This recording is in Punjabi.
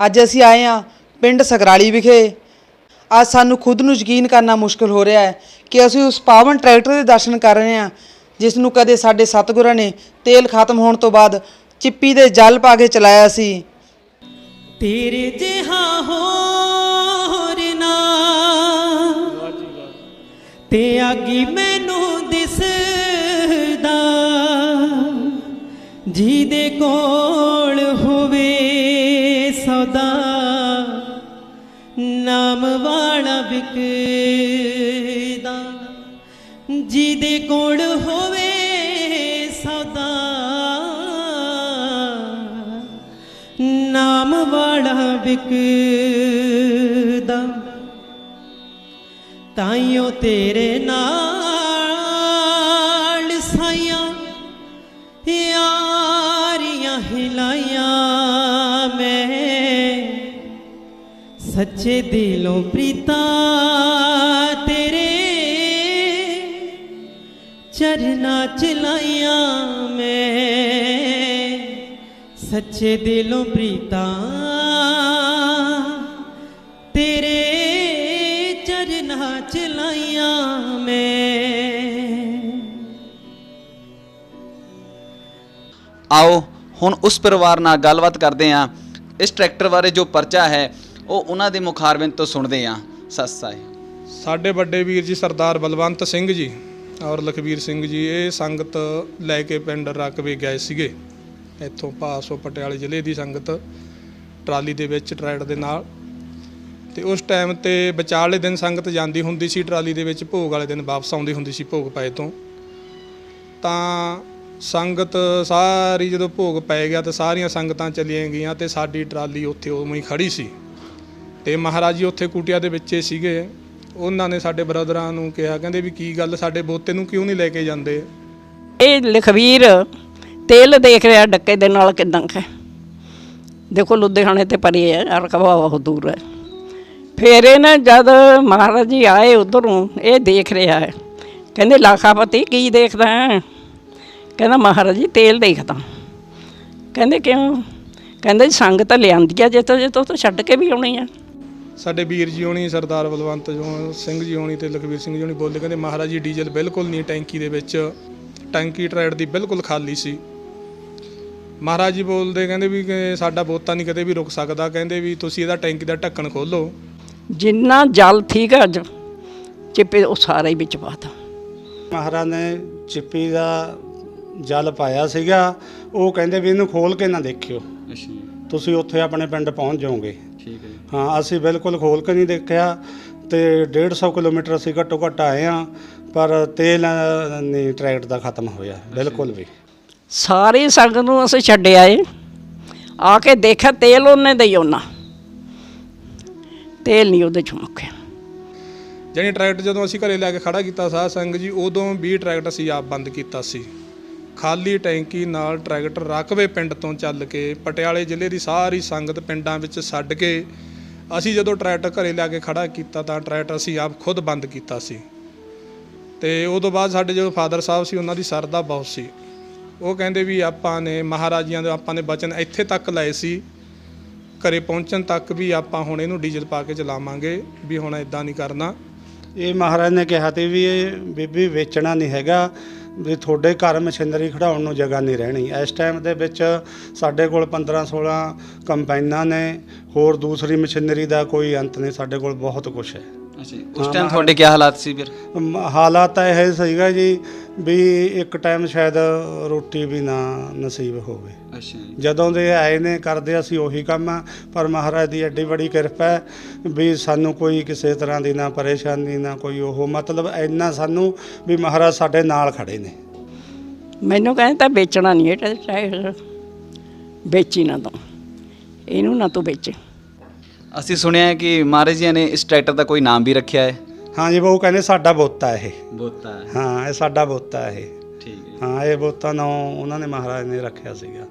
ਅੱਜ ਅਸੀਂ ਆਏ ਹਾਂ ਪਿੰਡ ਸਕਰਾਲੀ ਵਿਖੇ। ਅੱਜ ਸਾਨੂੰ ਖੁਦ ਨੂੰ ਯਕੀਨ ਕਰਨਾ ਮੁਸ਼ਕਲ ਹੋ ਰਿਹਾ ਹੈ ਕਿ ਅਸੀਂ ਉਸ ਪਾਵਨ ਟਰੈਕਟਰ ਦੇ ਦਰਸ਼ਨ ਕਰ ਰਹੇ ਹਾਂ, ਜਿਸ ਨੂੰ ਕਦੇ ਸਾਡੇ ਸਤਿਗੁਰਾਂ ਨੇ ਤੇਲ ਖਤਮ ਹੋਣ ਤੋਂ ਬਾਅਦ ਚਿੱਪੀ ਦੇ ਜਲ ਪਾ ਕੇ ਚਲਾਇਆ ਸੀ। ਤੇਰੇ ਜਿਹਾ ਹੋਰ ਨਾ। ਤੇ ਆਗੀ ਮੈਨੂੰ ਦਿਸਦਾ, ਜਿਹਦੇ ਕੋਲ ਸੌਦਾ। ਨਾਮ ਵਾਲਾ ਵਿਕਦਾ। ਜਿਹਦੇ ਕੋਲ ਹੋਵੇ ਸੌਦਾ। ਨਾਮ ਵਾਲਾ ਵਿਕਦਾ। ਤਾਈਓ ਤੇਰੇ ਨਾਮ ਸੱਚੇ ਦਿਲੋਂ ਪ੍ਰੀਤਾ, ਤੇਰੇ ਚਰਨਾ ਚਲਾਈਆਂ ਮੈਂ। ਸੱਚੇ ਦਿਲੋਂ ਪ੍ਰੀਤਾ, ਤੇਰੇ ਚਰਨਾ ਚਲਾਈਆਂ ਮੈਂ। ਆਓ, ਹੁਣ ਉਸ ਪਰਿਵਾਰ ਨਾਲ ਗੱਲਬਾਤ ਕਰਦੇ ਹਾਂ। ਇਸ ਟਰੈਕਟਰ ਬਾਰੇ ਜੋ ਪਰਚਾ ਹੈ ਉਹ ਉਹਨਾਂ ਦੇ ਮੁਖਾਰਬਿੰਦ ਤੋਂ ਸੁਣਦੇ ਹਾਂ। ਸਸਤਾ ਹੈ ਸਾਡੇ ਵੱਡੇ ਵੀਰ ਜੀ ਸਰਦਾਰ ਬਲਵੰਤ ਸਿੰਘ ਜੀ ਔਰ ਲਖਵੀਰ ਸਿੰਘ ਜੀ, ਇਹ ਸੰਗਤ ਲੈ ਕੇ ਪਿੰਡ ਰਕਵੇ ਗਏ ਸੀਗੇ। ਇੱਥੋਂ ਪਾਸੋਂ ਪਟਿਆਲੇ ਜ਼ਿਲ੍ਹੇ ਦੀ ਸੰਗਤ ਟਰਾਲੀ ਦੇ ਵਿੱਚ ਟਰੈਕਟਰ ਦੇ ਨਾਲ। ਤੇ ਉਸ ਟਾਈਮ ਤੇ ਵਿਚਾਲੇ ਦਿਨ ਸੰਗਤ ਜਾਂਦੀ ਹੁੰਦੀ ਸੀ ਟਰਾਲੀ ਦੇ ਵਿੱਚ, ਭੋਗ ਵਾਲੇ ਦਿਨ ਵਾਪਸ ਆਉਂਦੀ ਹੁੰਦੀ ਸੀ ਭੋਗ ਪਏ ਤੋਂ। ਤਾਂ ਸੰਗਤ ਸਾਰੀ ਜਦੋਂ ਭੋਗ ਪੈ ਗਿਆ ਤਾਂ ਸਾਰੀਆਂ ਸੰਗਤਾਂ ਚਲੀਆਂ ਗਈਆਂ ਤੇ ਸਾਡੀ ਟਰਾਲੀ ਉੱਥੇ ਉਵੇਂ ਹੀ ਖੜੀ ਸੀ। ਤੇ ਮਹਾਰਾਜ ਜੀ ਉੱਥੇ ਕੁਟਿਆ ਦੇ ਵਿੱਚ ਸੀਗੇ। ਉਹਨਾਂ ਨੇ ਸਾਡੇ ਬ੍ਰਦਰਾਂ ਨੂੰ ਕਿਹਾ, ਕਹਿੰਦੇ ਵੀ ਕੀ ਗੱਲ, ਸਾਡੇ ਬੋਤੇ ਨੂੰ ਕਿਉਂ ਨਹੀਂ ਲੈ ਕੇ ਜਾਂਦੇ? ਇਹ ਲਖਵੀਰ ਤੇਲ ਦੇਖ ਰਿਹਾ ਡੱਕੇ ਦੇ ਨਾਲ ਕਿਦਾਂ ਹੈ। ਦੇਖੋ ਲੁਧਿਆਣੇ ਤੇ ਪਰੇ ਹੈ ਰਕਬਾ ਬਹੁਤ ਦੂਰ ਹੈ। ਫਿਰ ਇਹਨੇ ਜਦ ਮਹਾਰਾਜ ਜੀ ਆਏ ਉਧਰੋਂ, ਇਹ ਦੇਖ ਰਿਹਾ ਹੈ। ਕਹਿੰਦੇ ਲਾਖਾਪਤੀ ਕੀ ਦੇਖਦਾ ਹੈ? ਕਹਿੰਦਾ ਮਹਾਰਾਜ ਜੀ ਤੇਲ ਦੇਖਦਾ। ਕਹਿੰਦੇ ਕਿਉਂ? ਕਹਿੰਦੇ ਸੰਗ ਤਾਂ ਲਿਆਂਦੀ ਆ ਜੇ ਤਾਂ ਜੇ ਤੋਂ ਛੱਡ ਕੇ ਵੀ ਆਉਣੀ ਆ ਸਾਡੇ ਵੀਰ ਜੀ ਹੋਣੀ ਸਰਦਾਰ ਬਲਵੰਤ ਜੋ ਸਿੰਘ ਜੀ ਹੋਣੀ ਤੇ ਲਖਵੀਰ ਸਿੰਘ ਜੀ ਹੋਣੀ ਬੋਲੇ ਕਹਿੰਦੇ ਮਹਾਰਾਜ ਜੀ ਡੀਜ਼ਲ ਬਿਲਕੁਲ ਨਹੀਂ ਟੈਂਕੀ ਦੇ ਵਿੱਚ ਟੈਂਕੀ ਟਰੈਡ ਦੀ ਬਿਲਕੁਲ ਖਾਲੀ ਸੀ। ਮਹਾਰਾਜ ਜੀ ਬੋਲਦੇ ਕਹਿੰਦੇ ਵੀ ਸਾਡਾ ਬੋਤਾ ਨਹੀਂ ਕਦੇ ਵੀ ਰੁਕ ਸਕਦਾ ਕਹਿੰਦੇ ਵੀ ਤੁਸੀਂ ਇਹਦਾ ਟੈਂਕੀ ਦਾ ਢੱਕਣ ਖੋਲੋ। ਜਿੰਨਾ ਜਲ ਠੀਕ ਹੈ ਅੱਜ ਚਿੱਪੇ ਉਹ ਸਾਰਾ ਹੀ ਵਿੱਚ ਪਾਤਾ ਮਹਾਰਾਜ ਨੇ ਚਿੱਪੀ ਦਾ ਜਲ ਪਾਇਆ ਸੀਗਾ ਉਹ ਕਹਿੰਦੇ ਵੀ ਇਹਨੂੰ ਖੋਲ ਕੇ ਨਾ ਦੇਖਿਓ। ਅੱਛਾ ਤੁਸੀਂ ਉੱਥੇ ਆਪਣੇ ਪਿੰਡ ਪਹੁੰਚ ਜਾਓਗੇ। ਠੀਕ ਹੈ ਹਾਂ ਅਸੀਂ ਬਿਲਕੁਲ ਖੋਲ ਕੇ ਨਹੀਂ ਦੇਖਿਆ ਤੇ 150 ਕਿਲੋਮੀਟਰ ਅਸੀਂ ਘੱਟੋ ਘੱਟ ਆਏ ਆ ਪਰ ਤੇਲ ਨਹੀਂ ਟਰੈਕਟ ਦਾ ਖਤਮ ਹੋਇਆ ਬਿਲਕੁਲ ਵੀ। ਸਾਰੀ ਸੰਗਤ ਨੂੰ ਅਸੀਂ ਛੱਡਿਆ ਏ। ਆ ਕੇ ਦੇਖਿਆ ਤੇਲ ਉਹਨੇ ਦਈ ਉਹਨਾਂ ਤੇਲ ਨਹੀਂ ਉਹਦੇ ਚ ਮੁੱਕਿਆ। ਜਾਣੀ ਟਰੈਕਟਰ ਜਦੋਂ ਅਸੀਂ ਘਰੇ ਲੈ ਕੇ ਖੜਾ ਕੀਤਾ ਸਾਧ ਸੰਗ ਜੀ ਉਦੋਂ ਵੀ ਟਰੈਕਟਰ ਅਸੀਂ ਆਪ ਬੰਦ ਕੀਤਾ ਸੀ। ਖਾਲੀ ਟੈਂਕੀ ਨਾਲ ਟਰੈਕਟਰ ਰਕਵੇ ਪਿੰਡ ਤੋਂ ਚੱਲ ਕੇ ਪਟਿਆਲੇ ਜ਼ਿਲ੍ਹੇ ਦੀ ਸਾਰੀ ਸੰਗਤ ਪਿੰਡਾਂ ਵਿੱਚ ਛੱਡ ਕੇ ਅਸੀਂ ਜਦੋਂ ਟਰੈਕਟਰ ਘਰੇ ਲਿਆ ਕੇ ਖੜਾ ਕੀਤਾ ਤਾਂ ਟਰੈਕਟਰ ਅਸੀਂ ਆਪ ਖੁਦ ਬੰਦ ਕੀਤਾ ਸੀ। ਤੇ ਉਹ ਤੋਂ ਬਾਅਦ ਸਾਡੇ ਜੋ ਫਾਦਰ ਸਾਹਿਬ ਸੀ, ਉਹਨਾਂ ਦੀ ਸਰਦਾ ਬਹੁਤ ਸੀ। ਉਹ ਕਹਿੰਦੇ ਵੀ ਆਪਾਂ ਨੇ ਮਹਾਰਾਜੀਆਂ ਦੇ ਆਪਾਂ ਨੇ ਬਚਨ ਇੱਥੇ ਤੱਕ ਲਏ ਸੀ। ਘਰੇ ਪਹੁੰਚਣ ਤੱਕ ਵੀ ਆਪਾਂ ਹੁਣ ਇਹਨੂੰ ਡੀਜ਼ਲ ਪਾ ਕੇ ਚਲਾਵਾਂਗੇ ਵੀ ਹੁਣ ਇਦਾਂ ਨਹੀਂ ਕਰਨਾ। ਇਹ ਮਹਾਰਾਜ ਨੇ ਕਿਹਾ ਤੇ ਵੀ ਇਹ ਬੀਬੀ ਵੇਚਣਾ ਨਹੀਂ ਹੈਗਾ। ਵੀ ਤੁਹਾਡੇ ਘਰ ਮਸ਼ੀਨਰੀ ਖੜਾਉਣ ਨੂੰ ਜਗ੍ਹਾ ਨਹੀਂ ਰਹਿਣੀ। ਇਸ ਟਾਈਮ ਦੇ ਵਿੱਚ ਸਾਡੇ ਕੋਲ 15 16 ਕੰਬਾਈਨਾਂ ਨੇ ਹੋਰ ਦੂਸਰੀ ਮਸ਼ੀਨਰੀ ਦਾ ਕੋਈ ਅੰਤ ਨਹੀਂ ਸਾਡੇ ਕੋਲ ਬਹੁਤ ਕੁਝ ਹੈ। ਅੱਛਾ ਉਸ ਟਾਈਮ ਤੁਹਾਡੇ ਕੀ ਹਾਲਾਤ ਸੀ ਫਿਰ? ਹਾਲਾਤ ਇਹ ਸੀਗਾ ਜੀ ਵੀ ਇੱਕ ਟਾਈਮ ਸ਼ਾਇਦ ਰੋਟੀ ਵੀ ਨਾ ਨਸੀਬ ਹੋਵੇ। ਅੱਛਾ ਜਦੋਂ ਦੇ ਆਏ ਨੇ ਕਰਦੇ ਅਸੀਂ ਉਹੀ ਕੰਮ ਆ। ਪਰ ਮਹਾਰਾਜ ਦੀ ਐਡੀ ਬੜੀ ਕਿਰਪਾ ਹੈ ਵੀ ਸਾਨੂੰ ਕੋਈ ਕਿਸੇ ਤਰ੍ਹਾਂ ਦੀ ਨਾ ਪਰੇਸ਼ਾਨੀ ਨਾ ਕੋਈ ਉਹ। ਮਤਲਬ ਇੰਨਾ ਸਾਨੂੰ ਵੀ ਮਹਾਰਾਜ ਸਾਡੇ ਨਾਲ ਖੜੇ ਨੇ। ਮੈਨੂੰ ਕਹਿੰਦੇ ਤਾਂ ਵੇਚਣਾ ਨਹੀਂ ਇਹ ਟਰੈਕਟਰ ਵੇਚੀ ਨਾ ਤੂੰ। ਇਹਨੂੰ ਨਾ ਤੂੰ ਵੇਚ। ਅਸੀਂ ਸੁਣਿਆ ਹੈ ਕਿ ਮਹਾਰਾਜ ਜੀ ਨੇ ਇਸ ਟਰੈਕਟਰ ਦਾ ਕੋਈ ਨਾਮ ਵੀ ਰੱਖਿਆ ਹੈ। ਹਾਂ ਜੀ ਉਹ ਕਹਿੰਦੇ ਸਾਡਾ ਬੋਤਾ ਇਹ। ਬੋਤਾ ਹਾਂ। ਇਹ ਸਾਡਾ ਬੋਤਾ ਇਹ। ਠੀਕ ਹੈ ਹਾਂ ਇਹ ਬੋਤਾ ਨਾਂ ਉਹਨਾਂ ਨੇ ਮਹਾਰਾਜ ਨੇ ਰੱਖਿਆ ਸੀਗਾ।